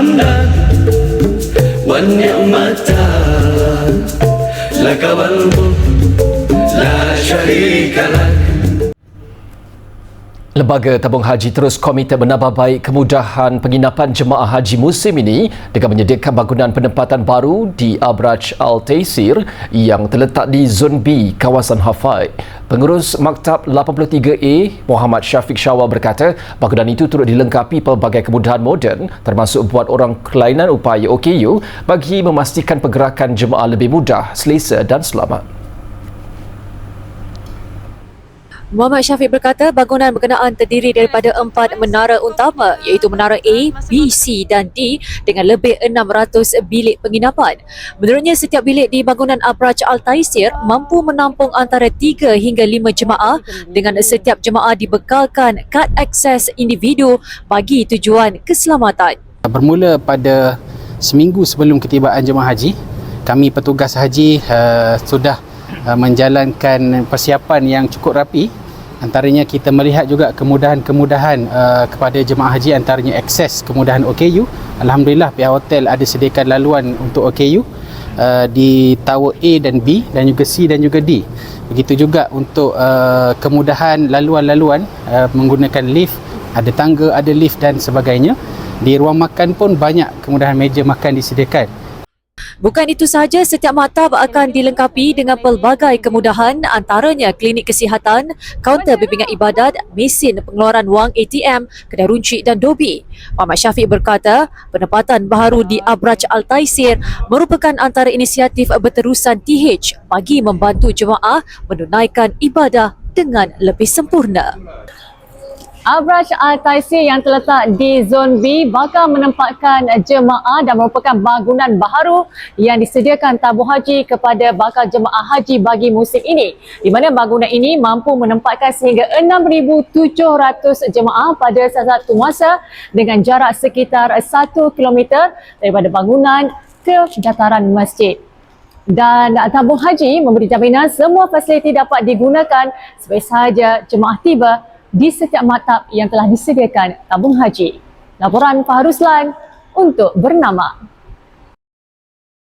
الحمدان والنعمة لك والمن لا شريك لك Lembaga Tabung Haji terus komit menambah baik kemudahan penginapan jemaah haji musim ini dengan menyediakan bangunan penempatan baru di Abraj Al Taisir yang terletak di Zon B kawasan Hafai. Pengurus Maktab 83A Muhammad Syafiq Syawal berkata bangunan itu turut dilengkapi pelbagai kemudahan moden termasuk buat orang kelainan upaya OKU bagi memastikan pergerakan jemaah lebih mudah, selesa dan selamat. Muhammad Syafiq berkata bangunan berkenaan terdiri daripada empat menara utama iaitu menara A, B, C dan D dengan lebih 600 bilik penginapan. Menurutnya setiap bilik di bangunan Abraj Al Taisir mampu menampung antara 3 hingga 5 jemaah dengan setiap jemaah dibekalkan kad akses individu bagi tujuan keselamatan. Bermula pada seminggu sebelum ketibaan jemaah haji, kami petugas haji uh, sudah uh, menjalankan persiapan yang cukup rapi. Antaranya kita melihat juga kemudahan-kemudahan uh, kepada jemaah haji antaranya akses kemudahan OKU Alhamdulillah pihak hotel ada sediakan laluan untuk OKU uh, di tower A dan B dan juga C dan juga D. Begitu juga untuk uh, kemudahan laluan-laluan uh, menggunakan lift ada tangga, ada lift dan sebagainya. Di ruang makan pun banyak kemudahan meja makan disediakan Bukan itu sahaja, setiap maktab akan dilengkapi dengan pelbagai kemudahan antaranya klinik kesihatan, kaunter bimbingan ibadat, mesin pengeluaran wang ATM, kedai runcit dan dobi. Muhammad Syafiq berkata, penempatan baharu di Abraj Al Taisir merupakan antara inisiatif berterusan TH bagi membantu jemaah menunaikan ibadah dengan lebih sempurna. Abraj Al Taisir yang terletak di Zon B bakal menempatkan jemaah dan merupakan bangunan baharu yang disediakan tabung haji kepada bakal jemaah haji bagi musim ini. Di mana bangunan ini mampu menempatkan sehingga 6,700 jemaah pada satu masa dengan jarak sekitar 1 km daripada bangunan ke dataran masjid dan tabung haji memberi jaminan semua fasiliti dapat digunakan sebaik sahaja jemaah tiba di setiap maktab yang telah disediakan tabung haji. Laporan Fahruslan untuk bernama